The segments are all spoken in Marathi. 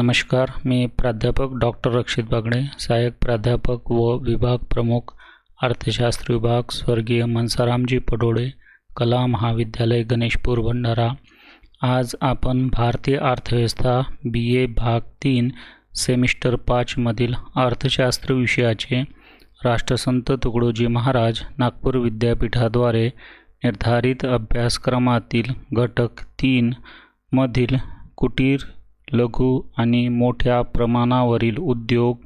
नमस्कार मी प्राध्यापक डॉक्टर रक्षित बागडे सहाय्यक प्राध्यापक व विभाग प्रमुख अर्थशास्त्र विभाग स्वर्गीय मनसारामजी पडोळे कला महाविद्यालय गणेशपूर भंडारा. आज आपण भारतीय अर्थव्यवस्था बी ए भाग तीन सेमिस्टर पाचमधील अर्थशास्त्र विषयाचे राष्ट्रसंत तुकडोजी महाराज नागपूर विद्यापीठाद्वारे निर्धारित अभ्यासक्रमातील घटक तीन मधील कुटीर लघु आणि मोठ्या प्रमाणावरील उद्योग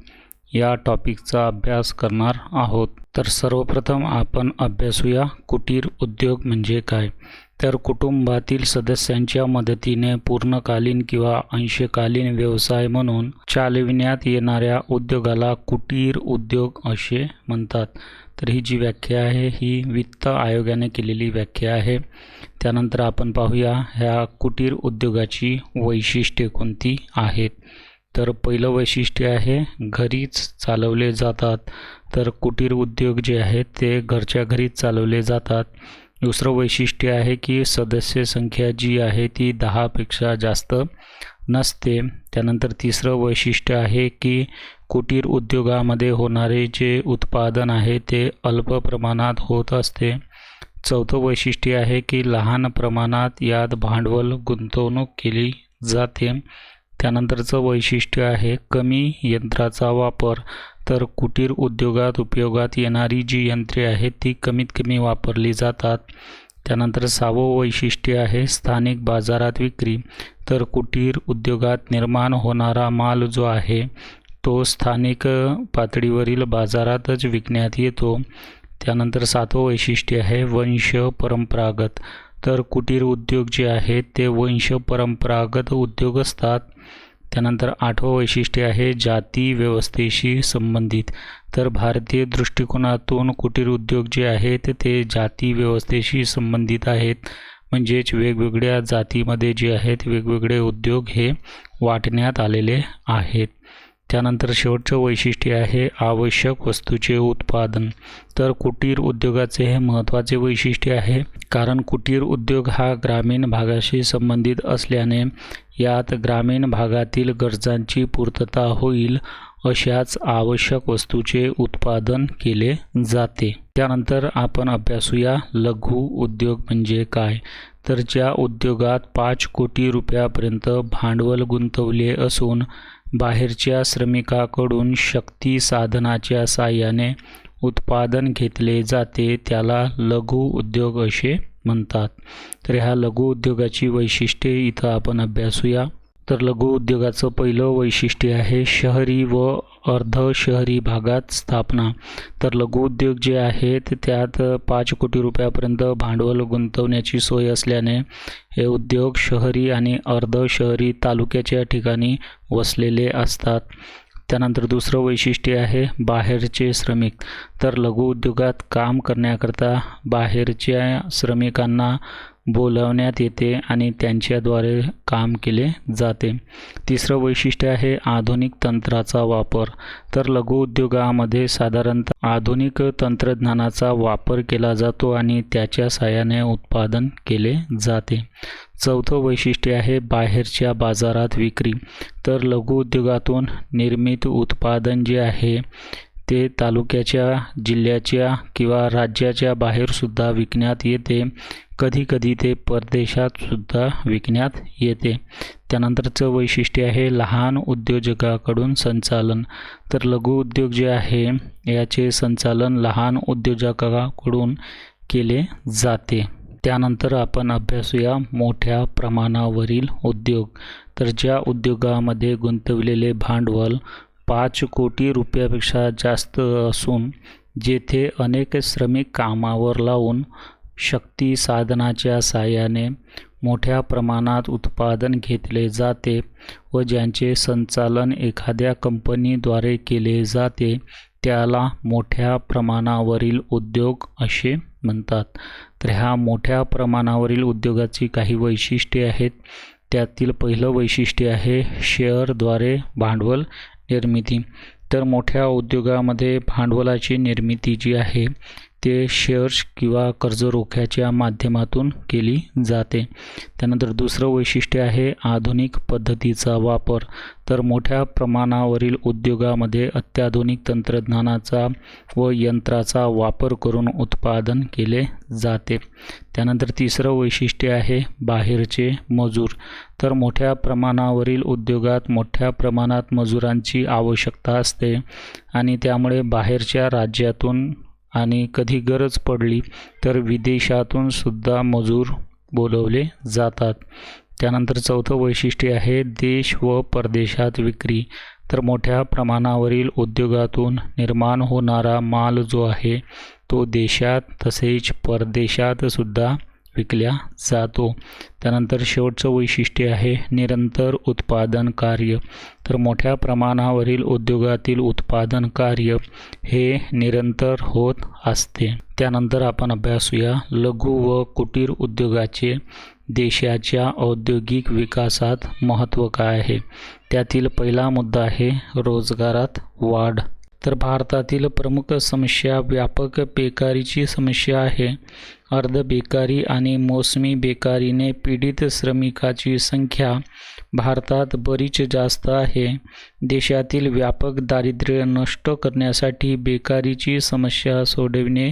या टॉपिकचा अभ्यास करणार आहोत. तर सर्वप्रथम आपण अभ्यासूया कुटीर उद्योग म्हणजे काय? तर कुटुंबातील सदस्यांच्या मदतीने पूर्णकालीन किंवा अंशकालीन व्यवसाय म्हणून चालविण्यात येणाऱ्या उद्योगाला कुटीर उद्योग असे म्हणतात. तर ही जी व्याख्या आहे ही वित्त आयोगाने केलेली व्याख्या आहे. त्यानंतर आपण पाहूया ह्या कुटीर उद्योगाची वैशिष्ट्ये कोणती आहेत. तर पहिलं वैशिष्ट्य आहे घरीच चालवले जातात. तर कुटीर उद्योग जे आहेत ते घरच्या घरीच चालवले जातात. दुसरं वैशिष्ट्य आहे की सदस्य संख्या जी आहे ती दहापेक्षा जास्त नसते. त्यानंतर तिसरं वैशिष्ट्य आहे की कुटीर उद्योगामध्ये होणारे जे उत्पादन आहे ते अल्प प्रमाणात होत असते. चौथं वैशिष्ट्य आहे की लहान प्रमाणात यात भांडवल गुंतवणूक केली जाते. त्यानंतरचं वैशिष्ट्य आहे कमी यंत्राचा वापर. तर कुटीर उद्योगात उपयोगात येणारी जी यंत्रे आहेत ती कमीत कमी वापरली जातात. त्यानंतर सहावं वैशिष्ट्य आहे स्थानिक बाजारात विक्री. तर कुटीर उद्योगात निर्माण होणारा माल जो आहे तो स्थानिक पातळीवरील बाजारातच विकण्यात येतो. त्यानंतर सातवं वैशिष्ट्य आहे वंश परंपरागत. तर कुटीर उद्योग जे आहेत ते वंश परंपरागत उद्योग असतात. त्यानंतर आठवं वैशिष्ट्य आहे जाती व्यवस्थेशी संबंधित. तर भारतीय दृष्टिकोनातून कुटीर उद्योग जे आहेत ते जाती व्यवस्थेशी संबंधित आहेत. म्हणजेच वेगवेगळ्या जातीमध्ये जे आहेत वेगवेगळे उद्योग हे वाटण्यात आलेले आहेत. त्यानंतर शेवटचं वैशिष्ट्य आहे आवश्यक वस्तूचे उत्पादन. तर कुटीर उद्योगाचे हे महत्त्वाचे वैशिष्ट्य आहे कारण कुटीर उद्योग हा ग्रामीण भागाशी संबंधित असल्याने यात ग्रामीण भागातील गरजांची पूर्तता होईल अशाच आवश्यक वस्तूचे उत्पादन केले जाते. त्यानंतर आपण अभ्यासूया लघु उद्योग म्हणजे काय? तर ज्या उद्योगात पाच कोटी रुपयापर्यंत भांडवल गुंतवले असून बाहेरच्या श्रमिकाकडून शक्ती साधनाच्या साह्याने उत्पादन घेतले जाते त्याला लघु उद्योग असे म्हणतात. तर ह्या लघु उद्योगाची वैशिष्ट्ये इथं आपण अभ्यासूया. तर लघु उद्योगाचं पहिलं वैशिष्ट्य आहे शहरी व अर्ध शहरी भागात स्थापना. तर लघु उद्योग जे आहेत त्यात पाच कोटी रुपयापर्यंत भांडवल गुंतवण्याची सोय असल्याने हे उद्योग शहरी आणि अर्ध शहरी तालुक्याच्या ठिकाणी वसलेले असतात. त्यानंतर दुसरं वैशिष्ट्य आहे बाहेरचे श्रमिक. तर लघु उद्योगात काम करण्याकरता बाहेरच्या श्रमिकांना बोलावण्यात येते आणि त्यांच्याद्वारे काम केले जाते. तिसरं वैशिष्ट्य आहे आधुनिक तंत्राचा वापर. तर लघु उद्योगामध्ये साधारणतः आधुनिक तंत्रज्ञानाचा वापर केला जातो आणि त्याच्या साहाय्याने उत्पादन केले जाते. चौथं वैशिष्ट्य आहे बाहेरच्या बाजारात विक्री. तर लघु उद्योगातून निर्मित उत्पादन जे आहे ते तालुक्याच्या जिल्ह्याच्या किंवा राज्याच्या बाहेरसुद्धा विकण्यात येते. कधीकधी ते परदेशातसुद्धा विकण्यात येते. त्यानंतरचं वैशिष्ट्य आहे लहान उद्योजकाकडून संचालन. तर लघु उद्योग जे आहे याचे संचालन लहान उद्योजकाकडून केले जाते. त्यानंतर आपण अभ्यासूया मोठ्या प्रमाणावरील उद्योग. तर ज्या उद्योगामध्ये गुंतवलेले भांडवल पाच कोटी रुपयापेक्षा जास्त असून जेथे अनेक श्रमिक कामावर लावून शक्ती साधनाच्या साहाय्याने मोठ्या प्रमाणात उत्पादन घेतले जाते व ज्यांचे संचालन एखाद्या कंपनीद्वारे केले जाते त्याला मोठ्या प्रमाणावरील उद्योग असे म्हणतात. तर ह्या मोठ्या प्रमाणावरील उद्योगाची काही वैशिष्ट्ये आहेत. त्यातील पहिलं वैशिष्ट्य आहे शेअरद्वारे भांडवल निर्मिती. तर मोठ्या उद्योगामध्ये भांडवलाची निर्मिती जी आहे ते शेअर्स किंवा कर्ज रोख्याच्या माध्यमातून केली जाते. त्यानंतर दुसरं वैशिष्ट्य आहे आधुनिक पद्धतीचा वापर. तर मोठ्या प्रमाणावरील उद्योगामध्ये अत्याधुनिक तंत्रज्ञानाचा व यंत्राचा वापर करून उत्पादन केले जाते. त्यानंतर तिसरं वैशिष्ट्य आहे बाहेरचे मजूर. तर मोठ्या प्रमाणावरील उद्योगात मोठ्या प्रमाणात मजुरांची आवश्यकता असते आणि त्यामुळे बाहेरच्या राज्यातून आणि कधी गरज पडली तर विदेशातून सुद्धा मजूर बोलवले जातात. त्यानंतर चौथं वैशिष्ट्य आहे देश व परदेशात विक्री. तर मोठ्या प्रमाणावरील उद्योगातून निर्माण होणारा माल जो आहे तो देशात तसेच परदेशात सुद्धा विकल्या जातो. त्यानंतर शेवटचं वैशिष्ट्य आहे निरंतर उत्पादन कार्य. तर मोठ्या प्रमाणावरील उद्योगातील उत्पादन कार्य हे निरंतर होत असते. त्यानंतर आपण अभ्यासूया लघु व कुटीर उद्योगाचे देशाच्या औद्योगिक विकासात महत्त्व काय आहे? त्यातील पहिला मुद्दा आहे रोजगारात वाढ. तर भारतातील प्रमुख समस्या व्यापक बेकारीची समस्या आहे. अर्ध बेकारी आणि मोसमी बेकारीने पीडित श्रमिकाची संख्या भारतात बरीच जास्त आहे. देशातील व्यापक दारिद्र्य नष्ट करण्यासाठी बेकारीची समस्या सोडविणे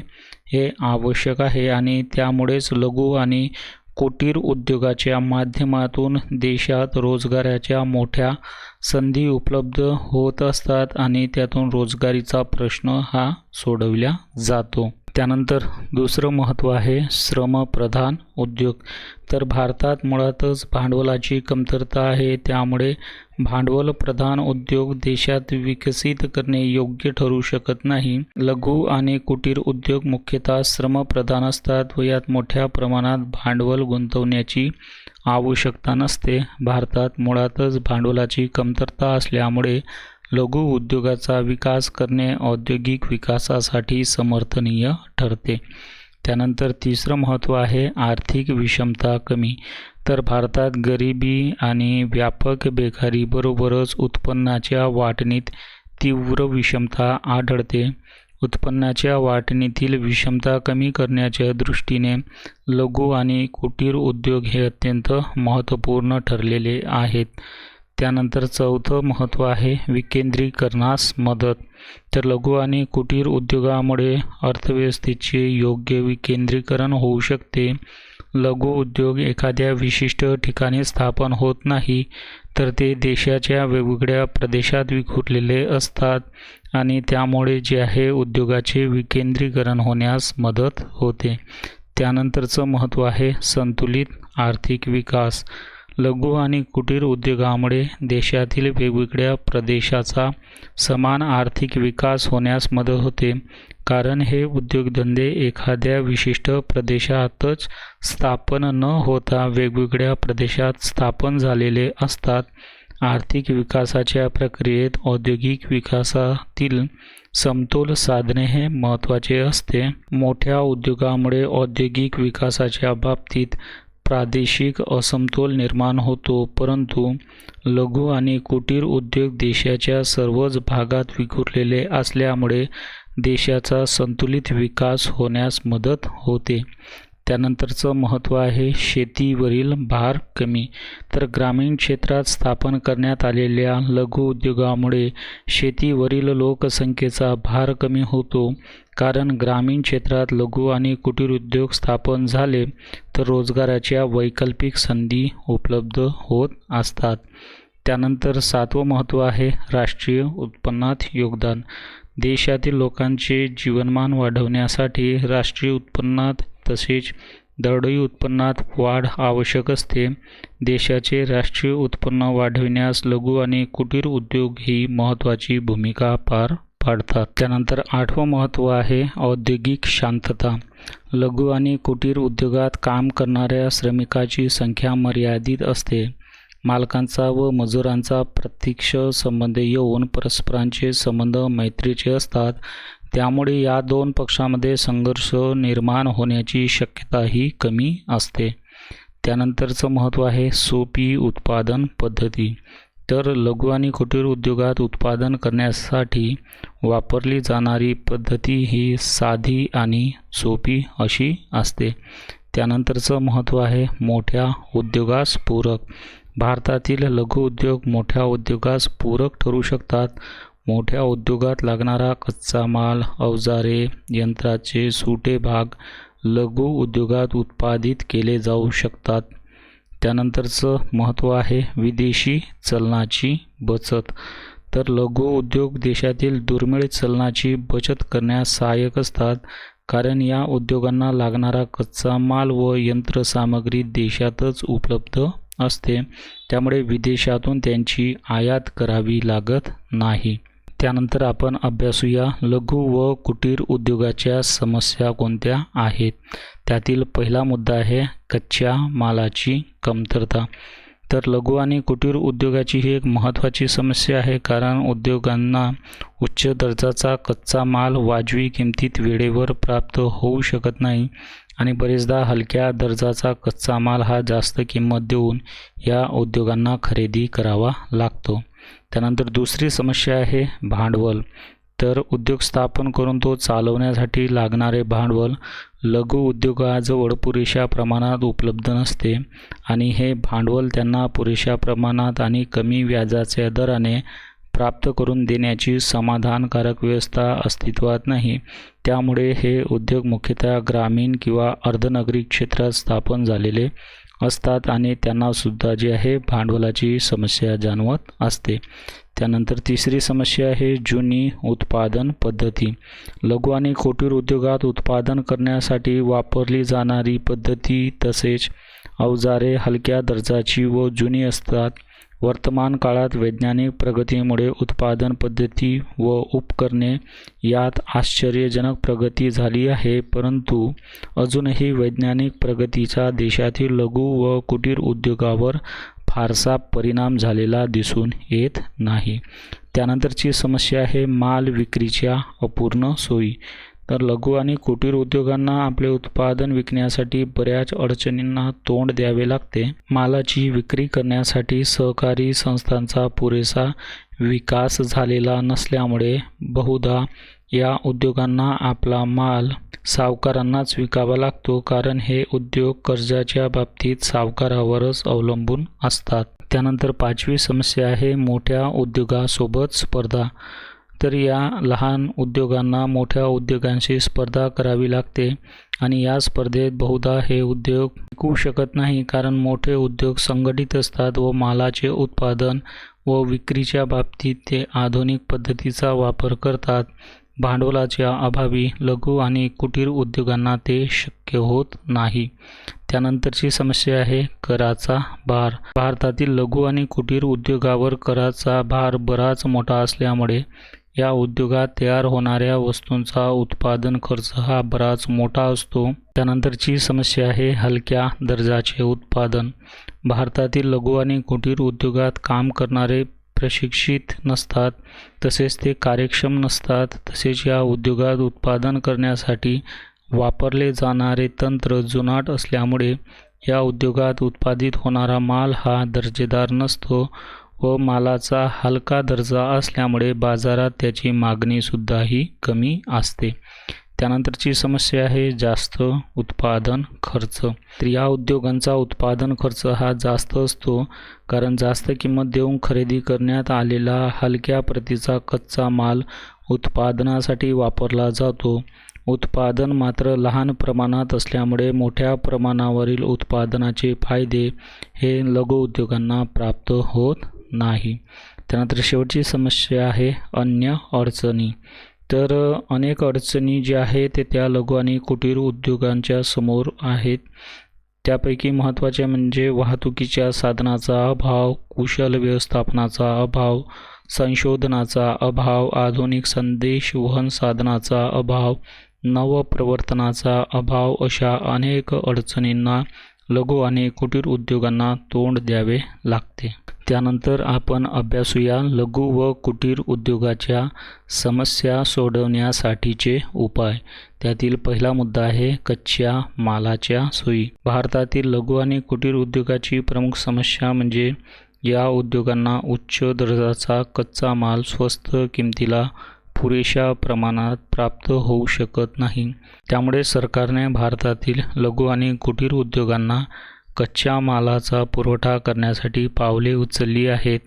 हे आवश्यक आहे आणि त्यामुळेच लघु आणि कुटीर उद्योगाच्या माध्यमातून देशात रोजगाराच्या मोठ्या संधी उपलब्ध होत असतात आणि त्यातून रोजगारीचा प्रश्न हा सोडविला जातो. त्यानंतर दुसरं महत्त्व आहे श्रमप्रधान उद्योग. तर भारतात मुळातच भांडवलाची कमतरता आहे त्यामुळे भांडवल प्रधान उद्योग देशात विकसित करणे योग्य ठरू शकत नाही. लघु आणि कुटीर उद्योग मुख्यतः श्रमप्रधान असतात व यात मोठ्या प्रमाणात भांडवल गुंतवण्याची आवश्यकता नसते. भारतात मुळातच भांडवलाची कमतरता असल्यामुळे लघु उद्योगाचा विकास करणे औद्योगिक विकासासाठी समर्थनीय ठरते. त्यानंतर तिसरं महत्त्व आहे आर्थिक विषमता कमी. तर भारतात गरिबी आणि व्यापक बेकारीबरोबरच उत्पन्नाच्या वाटणीत तीव्र विषमता आढळते. उत्पन्नाच्या वाटणीतील विषमता कमी करण्याच्या दृष्टीने लघु आणि कुटीर उद्योग हे अत्यंत महत्त्वपूर्ण ठरलेले आहेत. त्यानंतर चौथं महत्त्व आहे विकेंद्रीकरणास मदत. तर लघु आणि कुटीर उद्योगामुळे अर्थव्यवस्थेचे योग्य विकेंद्रीकरण होऊ शकते. लघु उद्योग एखाद्या विशिष्ट ठिकाणी स्थापन होत नाही तर ते देशाच्या वेगवेगळ्या प्रदेशात विखुरलेले असतात आणि त्यामुळे जे आहे उद्योगाचे विकेंद्रीकरण होण्यास मदत होते. त्यानंतरचं महत्त्व आहे संतुलित आर्थिक विकास. लघु आणि कुटीर उद्योगामुळे देशातील वेगवेगळ्या प्रदेशाचा समान आर्थिक विकास होण्यास मदत होते. कारण हे उद्योगधंदे एखाद्या विशिष्ट प्रदेशातच स्थापन न होता वेगवेगळ्या प्रदेशात स्थापन झालेले असतात. आर्थिक विकासाच्या प्रक्रियेत औद्योगिक विकासातील समतोल साधणे हे महत्त्वाचे असते. मोठ्या उद्योगामुळे औद्योगिक विकासाच्या बाबतीत प्रादेशिक असमतोल निर्माण होतो परंतु लघु आणि कुटीर उद्योग देशाच्या सर्वच भागात विखुरलेले असल्यामुळे देशाचा संतुलित विकास होण्यास मदत होते. त्यानंतरचं महत्त्व आहे शेतीवरील भार कमी. तर ग्रामीण क्षेत्रात स्थापन करण्यात आलेल्या लघु उद्योगामुळे शेतीवरील लोकसंख्येचा भार कमी होतो. कारण ग्रामीण क्षेत्रात लघु आणि कुटीर उद्योग स्थापन झाले तर रोजगाराच्या वैकल्पिक संधी उपलब्ध होत असतात. त्यानंतर सातवं महत्त्व आहे राष्ट्रीय उत्पन्नात योगदान. देशातील लोकांचे जीवनमान वाढवण्यासाठी राष्ट्रीय उत्पन्नात तसेच दरडोई उत्पन्नात वाढ आवश्यक असते. देशाचे राष्ट्रीय उत्पन्न वाढविण्यास लघु आणि कुटीर उद्योग ही महत्त्वाची भूमिका पार पाडतात. त्यानंतर आठवं महत्त्व आहे औद्योगिक शांतता. लघु आणि कुटीर उद्योगात काम करणाऱ्या श्रमिकाची संख्या मर्यादित असते. मालकांचा व मजुरांचा प्रत्यक्ष संबंध येऊन परस्परांचे संबंध मैत्रीचे असतात. त्यामुळे या दोन पक्षामध्ये संघर्ष निर्माण होण्याची शक्यताही कमी असते. त्यानंतरचं महत्त्व आहे सोपी उत्पादन पद्धती. तर लघु आणि कुटीर उद्योगात उत्पादन करण्यासाठी वापरली जाणारी पद्धती ही साधी आणि सोपी अशी असते. त्यानंतरचं महत्त्व आहे मोठ्या उद्योगास पूरक भारतातील लघु उद्योग मोठ्या उद्योगास पूरक ठरू शकतात. मोठ्या उद्योगात लागणारा कच्चा माल अवजारे यंत्राचे सुटे भाग लघु उद्योगात उत्पादित केले जाऊ शकतात. त्यानंतरचं महत्त्व आहे विदेशी चलनाची बचत. तर लघु उद्योग देशातील दुर्मिळ चलनाची बचत करण्यास सहाय्यक असतात कारण या उद्योगांना लागणारा कच्चा माल व यंत्रसामग्री देशातच उपलब्ध असते. त्यामुळे विदेशातून त्यांची आयात करावी लागत नाही. त्यानंतर आपण अभ्यासूया लघु व कुटीर उद्योगाच्या समस्या कोणत्या आहेत? त्यातील पहिला मुद्दा आहे कच्च्या मालाची कमतरता. तर लघु आणि कुटीर उद्योगाची ही एक महत्त्वाची समस्या आहे कारण उद्योगांना उच्च दर्जाचा कच्चा माल वाजवी किमतीत वेळेवर प्राप्त होऊ शकत नाही आणि बरेचदा हलक्या दर्जाचा कच्चा माल हा जास्त किंमत देऊन या उद्योगांना खरेदी करावा लागतो. त्यानंतर दुसरी समस्या आहे भांडवल. तर उद्योग स्थापन करून तो चालवण्यासाठी लागणारे भांडवल लघु उद्योगाजवळ पुरेशा प्रमाणात उपलब्ध नसते आणि हे भांडवल त्यांना पुरेशा प्रमाणात आणि कमी व्याजाच्या दराने प्राप्त करून देण्याची समाधानकारक व्यवस्था अस्तित्वात नाही. त्यामुळे हे उद्योग मुख्यतः ग्रामीण किंवा अर्धनगरी क्षेत्रात स्थापन झालेले असतात आणि त्यांनासुद्धा जे आहे भांडवलाची समस्या जाणवत असते. त्यानंतर तिसरी समस्या आहे जुनी उत्पादन पद्धती. लघु आणि कुटीर उद्योगात उत्पादन करण्यासाठी वापरली जाणारी पद्धती तसेच अवजारे हलक्या दर्जाची व जुनी असतात. वर्तमान काळात वैज्ञानिक प्रगतीमुळे उत्पादन पद्धती व उपकरणे यात आश्चर्यजनक प्रगती झाली आहे परंतु अजूनही वैज्ञानिक प्रगतीचा देशातील लघु व कुटीर उद्योगावर फारसा परिणाम झालेला दिसून येत नाही. त्यानंतरची समस्या आहे माल विक्रीच्या अपूर्ण सोयी. तर लघु आणि कुटीर उद्योगांना आपले उत्पादन विकण्यासाठी बऱ्याच अडचणींना तोंड द्यावे लागते. मालाची विक्री करण्यासाठी सहकारी संस्थांचा पुरेसा विकास झालेला नसल्यामुळे बहुधा या उद्योगांना आपला माल सावकारांनाच विकावा लागतो कारण हे उद्योग कर्जाच्या बाबतीत सावकारावरच अवलंबून असतात. त्यानंतर पाचवी समस्या आहे मोठ्या उद्योगासोबत स्पर्धा. तर या लहान उद्योगांना मोठ्या उद्योगांशी स्पर्धा करावी लागते आणि या स्पर्धेत बहुधा हे उद्योग टिकू शकत नाही कारण मोठे उद्योग संघटित असतात व मालाचे उत्पादन व विक्रीच्या बाबतीत ते आधुनिक पद्धतीचा वापर करतात. भांडवलाच्या अभावी लघु आणि कुटीर उद्योगांना ते शक्य होत नाही. त्यानंतरची समस्या आहे कराचा भार. भारतातील लघु आणि कुटीर उद्योगावर कराचा भार बराच मोठा असल्यामुळे या उद्योगात तयार होणाऱ्या वस्तूंचा उत्पादन खर्च हा बराच मोठा असतो. त्यानंतरची समस्या आहे हलक्या दर्जाचे उत्पादन. भारतातील लघु आणि कुटीर उद्योगात काम करणारे प्रशिक्षित नसतात तसेच ते कार्यक्षम नसतात तसेच या उद्योगात उत्पादन करण्यासाठी वापरले जाणारे तंत्र जुनाट असल्यामुळे या उद्योगात उत्पादित होणारा माल हा दर्जेदार नसतो. व मालाचा हलका दर्जा असल्यामुळे बाजारात त्याची मागणीसुद्धाही कमी असते. त्यानंतरची समस्या आहे जास्त उत्पादन खर्च. तर या उद्योगांचा उत्पादन खर्च हा जास्त असतो कारण जास्त किंमत देऊन खरेदी करण्यात आलेला हलक्या प्रतीचा कच्चा माल उत्पादनासाठी वापरला जातो. उत्पादन मात्र लहान प्रमाणात असल्यामुळे मोठ्या प्रमाणावरील उत्पादनाचे फायदे हे लघु उद्योगांना प्राप्त होत नाही. त्यानंतर शेवटची समस्या आहे अन्य अडचणी. तर अनेक अडचणी ज्या आहेत ते त्या लघु आणि कुटीर उद्योगांच्या समोर आहेत. त्यापैकी महत्त्वाचे म्हणजे वाहतुकीच्या साधनाचा अभाव कुशल व्यवस्थापनाचा अभाव संशोधनाचा अभाव आधुनिक संदेश वहन साधनाचा अभाव नवप्रवर्तनाचा अभाव अशा अनेक अडचणींना लघु आणि कुटीर उद्योगांना तोंड द्यावे लागते. त्यानंतर आपण अभ्यासूया लघु व कुटीर उद्योगाच्या समस्या सोडवण्यासाठीचे उपाय. त्यातील पहिला मुद्दा आहे कच्च्या मालाच्या सोयी. भारतातील लघु आणि कुटीर उद्योगाची प्रमुख समस्या म्हणजे या उद्योगांना उच्च दर्जाचा कच्चा माल स्वस्त किमतीला पुरेशा प्रमाणात प्राप्त होऊ शकत नाही. त्यामुळे सरकारने भारतातील लघु आणि कुटीर उद्योगांना कच्च्या मालाचा पुरवठा करण्यासाठी पावले उचलली आहेत.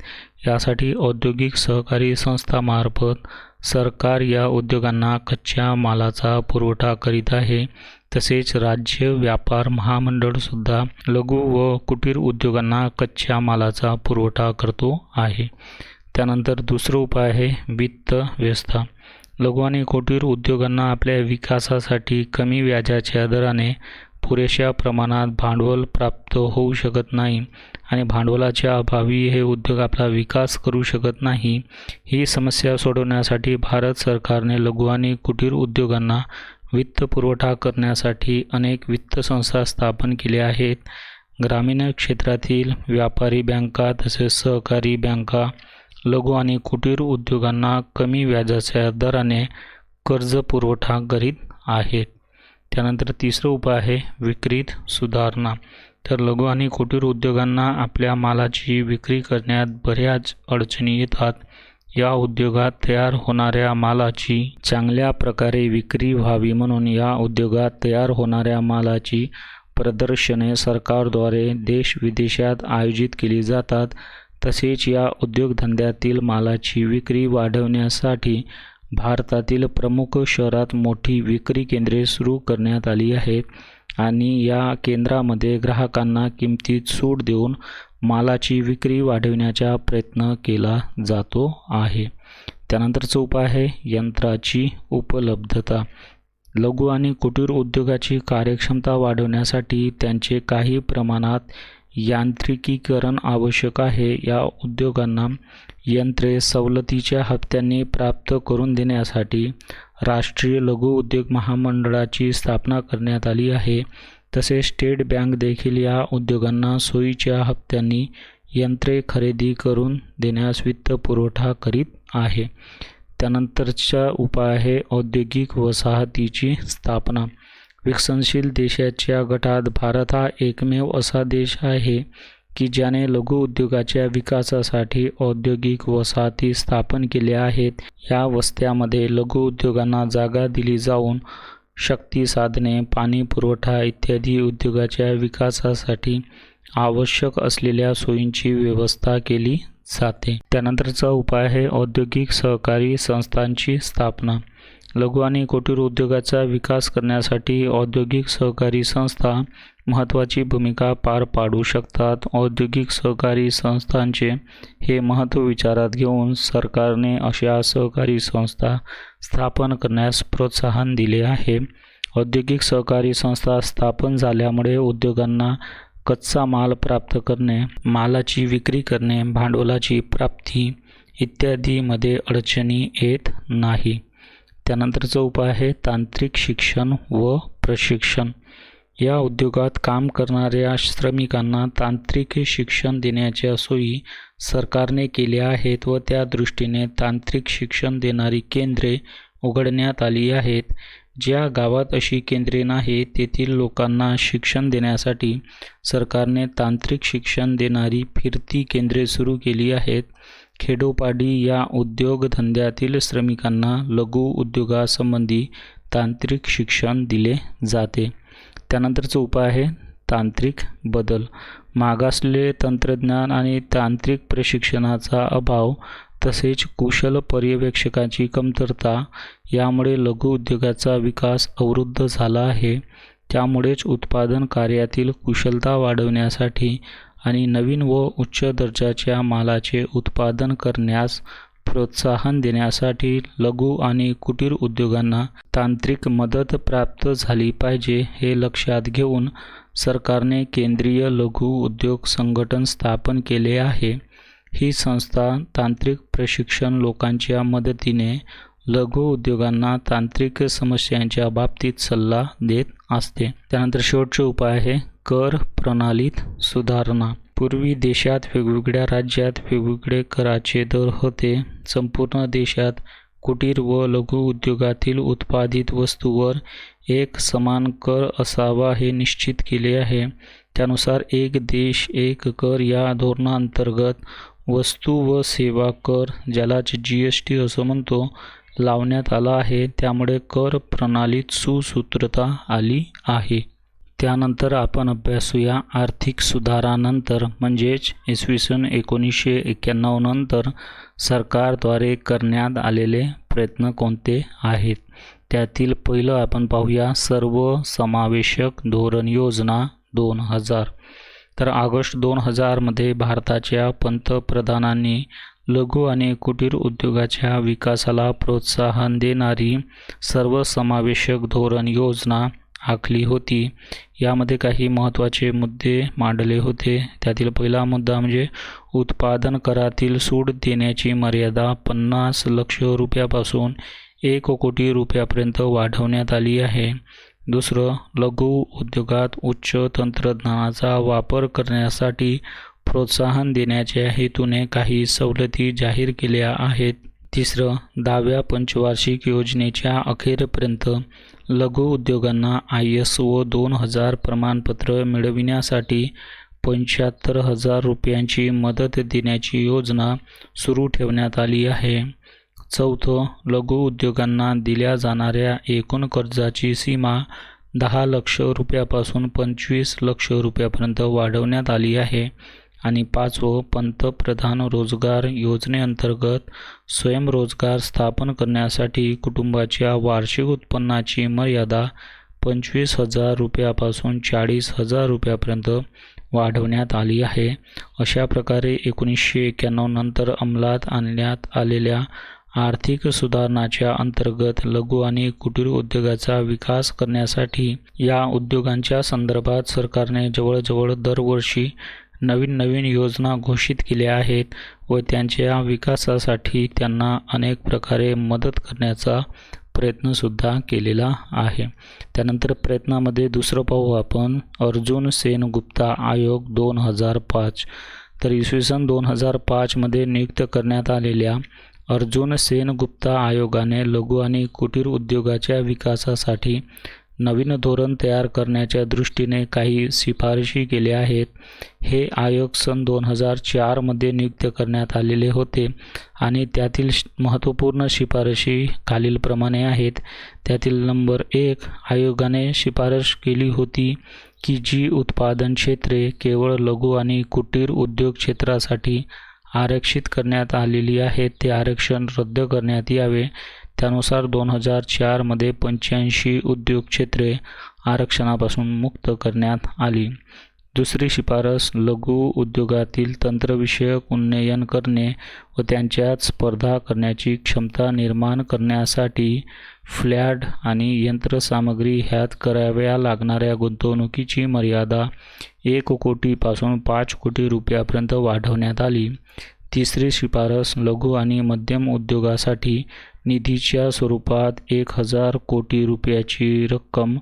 यासाठी औद्योगिक सहकारी संस्थामार्फत सरकार या उद्योगांना कच्च्या मालाचा पुरवठा करीत आहे. तसेच राज्य व्यापार महामंडळसुद्धा लघु व कुटीर उद्योगांना कच्च्या मालाचा पुरवठा करतो आहे. त्यानंतर दुसरं उपाय आहे वित्त व्यवस्था. लघु आणि कुटीर उद्योगांना आपल्या विकासासाठी कमी व्याजाच्या दराने पुरेशा प्रमाणात भांडवल प्राप्त होऊ शकत नाही आणि भांडवलाच्या अभावी हे उद्योग आपला विकास करू शकत नाही ही समस्या सोडवण्यासाठी भारत सरकारने लघु आणि कुटीर उद्योगांना वित्त पुरवठा करण्यासाठी अनेक वित्त संस्था स्थापन केल्या आहेत. ग्रामीण क्षेत्रातील व्यापारी बँका तसेच सहकारी बँका लघु आणि कुटीर उद्योगांना कमी व्याजाच्या दराने कर्ज पुरवठा करीत आहेत. त्यानंतर तिसरं उपाय आहे विक्रीत सुधारणा. तर लघु आणि कुटीर उद्योगांना आपल्या मालाची विक्री करण्यात बऱ्याच अडचणी येतात. या उद्योगात तयार होणाऱ्या मालाची चांगल्या प्रकारे विक्री व्हावी म्हणून या उद्योगात तयार होणाऱ्या मालाची प्रदर्शने सरकारद्वारे देश विदेशात आयोजित केली जातात. तसेच या उद्योगधंद्यातील मालाची विक्री वाढवण्यासाठी भारतातील प्रमुख शहरात मोठी विक्री केंद्रे सुरू करण्यात आली आहेत आणि या केंद्रामध्ये ग्राहकांना किमतीत सूट देऊन मालाची विक्री वाढविण्याचा प्रयत्न केला जातो आहे. त्यानंतरचं उपाय आहे यंत्राची उपलब्धता. लघु आणि कुटीर उद्योगाची कार्यक्षमता वाढवण्यासाठी त्यांचे काही प्रमाणात यांत्रिकीकरण आवश्यक आहे. या उद्योगांना यंत्रे सवलतीच्या हप्त्यांनी प्राप्त करून देण्यासाठी राष्ट्रीय लघु उद्योग महामंडळाची स्थापना करण्यात आली आहे. तसेच स्टेट बँक देखील या उद्योगांना सोयीच्या हप्त्यांनी यंत्रे खरेदी करून देण्यास वित्त पुरवठा करीत आहे. त्यानंतरचा उपाय आहे औद्योगिक वसाहतीची स्थापना. विकसनशील देशाच्या गटात भारत हा एकमेव असा देश आहे की ज्याने लघु उद्योगाच्या विकासासाठी औद्योगिक वसाहती स्थापन केल्या आहेत. या वस्त्यामध्ये लघु उद्योगांना जागा दिली जाऊन शक्ती साधने पाणी पुरवठा इत्यादी उद्योगाच्या विकासासाठी आवश्यक असलेल्या सोयींची व्यवस्था केली जाते. त्यानंतरचा उपाय आहे औद्योगिक सहकारी संस्थांची स्थापना. लघु आणि कुटीर उद्योगाचा विकास करण्यासाठी औद्योगिक सहकारी संस्था महत्त्वाची भूमिका पार पाडू शकतात. औद्योगिक सहकारी संस्थांचे हे महत्त्व विचारात घेऊन सरकारने अशा सहकारी संस्था स्थापन करण्यास प्रोत्साहन दिले आहे. औद्योगिक सहकारी संस्था स्थापन झाल्यामुळे उद्योगांना कच्चा माल प्राप्त करणे मालाची विक्री करणे भांडवलाची प्राप्ती इत्यादीमध्ये अडचणी येत नाही. त्यानंतरचा उपाय आहे तांत्रिक शिक्षण व प्रशिक्षण. या उद्योगात काम करणाऱ्या श्रमिकांना तांत्रिक शिक्षण देण्याच्या सोयी सरकारने केल्या आहेत व त्या दृष्टीने तांत्रिक शिक्षण देणारी केंद्रे उघडण्यात आली आहेत. ज्या गावात अशी केंद्रे नाही तेथील लोकांना शिक्षण देण्यासाठी सरकारने तांत्रिक शिक्षण देणारी फिरती केंद्रे सुरू केली आहेत. खेडोपाडी या उद्योगधंद्यातील श्रमिकांना लघु उद्योगासंबंधी तांत्रिक शिक्षण दिले जाते. त्यानंतरचा उपाय आहे तांत्रिक बदल. मागासले तंत्रज्ञान आणि तांत्रिक प्रशिक्षणाचा अभाव तसेच कुशल पर्यवेक्षकाची कमतरता यामुळे लघु उद्योगाचा विकास अवरुद्ध झाला आहे. त्यामुळेच उत्पादन कार्यातील कुशलता वाढवण्यासाठी आणि नवीन व उच्च दर्जाच्या मालाचे उत्पादन करण्यास प्रोत्साहन देण्यासाठी लघु आणि कुटीर उद्योगांना तांत्रिक मदत प्राप्त झाली पाहिजे हे लक्षात घेऊन सरकारने केंद्रीय लघु उद्योग संघटन स्थापन केले आहे. ही संस्था तांत्रिक प्रशिक्षण लोकांच्या मदतीने लघु उद्योगांना तांत्रिक समस्यांच्या बाबतीत सल्ला देत असते. त्यानंतर शेवटचे उपाय आहे. कर प्रणालीत सुधारणा. पूर्वी देशात वेगवेगळ्या राज्यात वेगवेगळे कराचे दर होते. संपूर्ण देशात कुटीर व लघु उद्योगातील उत्पादित वस्तूवर एक समान कर असावा हे निश्चित केले आहे. त्यानुसार एक देश एक कर या धोरणाअंतर्गत वस्तू व सेवा कर ज्यालाच जी एस टी असं म्हणतो लावण्यात आला आहे. त्यामुळे कर प्रणालीत सुसूत्रता आली आहे. त्यानंतर आपण अभ्यासूया आर्थिक सुधारानंतर म्हणजेच इसवी सन एकोणीसशे एक्क्याण्णव नंतर सरकारद्वारे करण्यात आलेले प्रयत्न कोणते आहेत? त्यातील पहिलं आपण पाहूया सर्व समावेशक धोरण योजना दोन हजार. तर ऑगस्ट दोन हजारमध्ये भारताच्या पंतप्रधानांनी लघु आणि कुटीर उद्योगाच्या विकासाला प्रोत्साहन देणारी सर्वसमावेशक धोरण योजना आखली होती. यामध्ये काही महत्त्वाचे मुद्दे मांडले होते. त्यातील पहिला मुद्दा म्हणजे उत्पादन करातील सूट देण्याची मर्यादा पन्नास लक्ष रुपयापासून एक कोटी रुपयापर्यंत वाढवण्यात आली आहे. दुसरं लघु उद्योगात उच्च तंत्रज्ञानाचा वापर करण्यासाठी प्रोत्साहन देण्याच्या हेतूने काही सवलती जाहीर केल्या आहेत. तिसरं दहाव्या पंचवार्षिक योजनेच्या अखेरपर्यंत लघु उद्योगांना आय एस ओ दोन हजार प्रमाणपत्र मिळविण्यासाठी पंच्याहत्तर हजार रुपयांची मदत देण्याची योजना सुरू ठेवण्यात आली आहे. चौथं लघु उद्योगांना दिल्या जाणाऱ्या एकूण कर्जाची सीमा दहा लक्ष रुपयापासून पंचवीस लक्ष रुपयापर्यंत वाढवण्यात आली आहे. आणि पाचवं पंतप्रधान रोजगार योजनेअंतर्गत स्वयंरोजगार स्थापन करण्यासाठी कुटुंबाच्या वार्षिक उत्पन्नाची मर्यादा पंचवीस हजार रुपयापासून चाळीस हजार रुपयापर्यंत वाढवण्यात आली आहे. अशा प्रकारे एकोणीसशे एक्क्याण्णव नंतर अंमलात आणण्यात आलेल्या आर्थिक सुधारणाच्या अंतर्गत लघु आणि कुटीर उद्योगाचा विकास करण्यासाठी या उद्योगांच्या संदर्भात सरकारने जवळजवळ दरवर्षी नवीन नवीन योजना घोषित केल्या आहेत व त्यांच्या विकासासाठी त्यांना अनेक प्रकारे मदत करण्याचा प्रयत्नसुद्धा केलेला आहे. त्यानंतर प्रयत्नामध्ये दुसरं पाहू आपण. अर्जुन सेनगुप्ता आयोग दोन हजार पाच. तर इसवी सन दोन हजार पाचमध्ये नियुक्त करण्यात आलेल्या अर्जुन सेनगुप्ता आयोगाने लघु आणि कुटीर उद्योगाच्या विकासासाठी नवीन धोरण तयार करण्याच्या दृष्टीने काही शिफारशी केल्या आहेत. हे आयोग सन दोन हजार चारमध्ये नियुक्त करण्यात आलेले होते आणि त्यातील महत्त्वपूर्ण शिफारशी खालीलप्रमाणे आहेत. त्यातील नंबर एक आयोगाने शिफारस केली होती की जी उत्पादन क्षेत्रे केवळ लघु आणि कुटीर उद्योग क्षेत्रासाठी आरक्षित करण्यात आलेली आहेत ते आरक्षण रद्द करण्यात यावे. त्यानुसार दोन हजार चारमध्ये पंच्याऐंशी उद्योग क्षेत्रे आरक्षणापासून मुक्त करण्यात आली. दुसरी शिफारस लघु उद्योगातील तंत्रविषयक उन्नयन करणे व त्यांच्यात स्पर्धा करण्याची क्षमता निर्माण करण्यासाठी फ्लॅट आणि यंत्रसामग्री ह्यात कराव्या लागणाऱ्या गुंतवणुकीची मर्यादा एक कोटीपासून पाच कोटी रुपयापर्यंत वाढवण्यात आली. तिसरी शिफारस लघु आणि मध्यम उद्योगासाठी निधीच्या स्वरूपात एक हजार कोटी रुपयाची रक्कम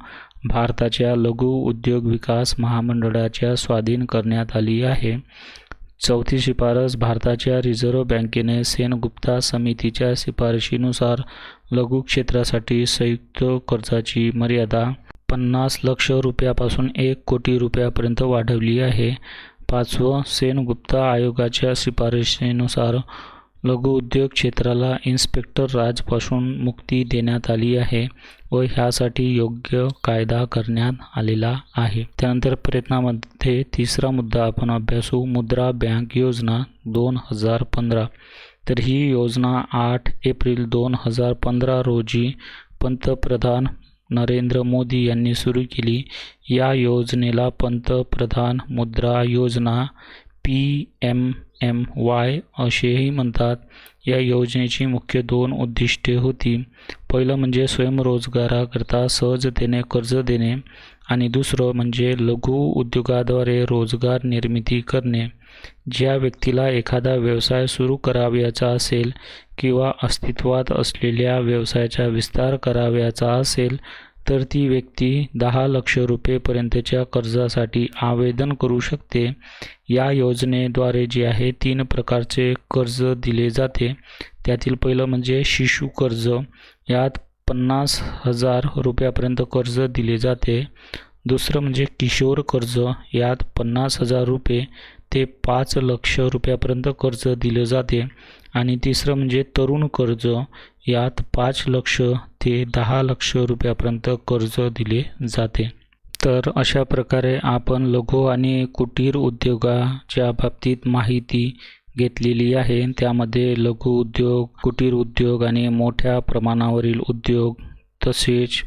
भारताच्या लघु उद्योग विकास महामंडळाच्या स्वाधीन करण्यात आली आहे. चौथी शिफारस भारताच्या रिझर्व्ह बँकेने सेनगुप्ता समितीच्या शिफारशीनुसार लघु क्षेत्रासाठी संयुक्त कर्जाची मर्यादा पन्नास लक्ष रुपयापासून एक कोटी रुपयापर्यंत वाढवली आहे. पाचवं सेनगुप्ता आयोगाच्या शिफारशीनुसार लघु उद्योग क्षेत्राला इन्स्पेक्टर राजपासून मुक्ती देण्यात आली आहे व ह्यासाठी योग्य कायदा करण्यात आलेला आहे. त्यानंतर प्रयत्नामध्ये तिसरा मुद्दा आपण अभ्यासू मुद्रा बँक योजना दोन हजार पंधरा. तर ही योजना आठ एप्रिल दोन हजार पंधरा रोजी पंतप्रधान नरेंद्र मोदी यांनी सुरू केली या योजनेला पंतप्रधान मुद्रा योजना पी एम एम वाय असेही म्हणतात. या योजनेची मुख्य दोन उद्दिष्टे होती. पहिलं म्हणजे स्वयंरोजगाराकरता सहजतेने कर्ज देणे आणि दुसरं म्हणजे लघु उद्योगाद्वारे रोजगार निर्मिती करणे. ज्या व्यक्तीला एखादा व्यवसाय सुरू करावयाचा असेल किंवा अस्तित्वात असलेल्या व्यवसायाचा विस्तार करावयाचा असेल तर ती व्यक्ती दहा लक्ष रुपयेपर्यंतच्या कर्जासाठी आवेदन करू शकते. या योजनेद्वारे जे आहे तीन प्रकारचे कर्ज दिले जाते. त्यातील पहिलं म्हणजे शिशु कर्ज. यात पन्नास हजार रुपयापर्यंत कर्ज दिले जाते. दुसरं म्हणजे किशोर कर्ज. यात पन्नास हजार रुपये. ते पाच लक्ष रुपयापर्यंत कर्ज दिले जाते. आणि तिसरं म्हणजे तरुण कर्ज. यात पाच लक्ष ते दहा लक्ष रुपयापर्यंत कर्ज दिले जाते. तर अशा प्रकारे आपण लघु आणि कुटीर उद्योगाच्या बाबतीत माहिती घेतलेली आहे. त्यामध्ये लघु उद्योग कुटीर उद्योग आणि मोठ्या प्रमाणावरील उद्योग तसेच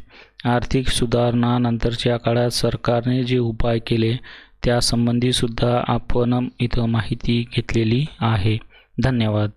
आर्थिक सुधारणानंतरच्या काळात सरकारने जे उपाय केले त्यासंबंधीसुद्धा आपण इथं माहिती घेतलेली आहे. धन्यवाद.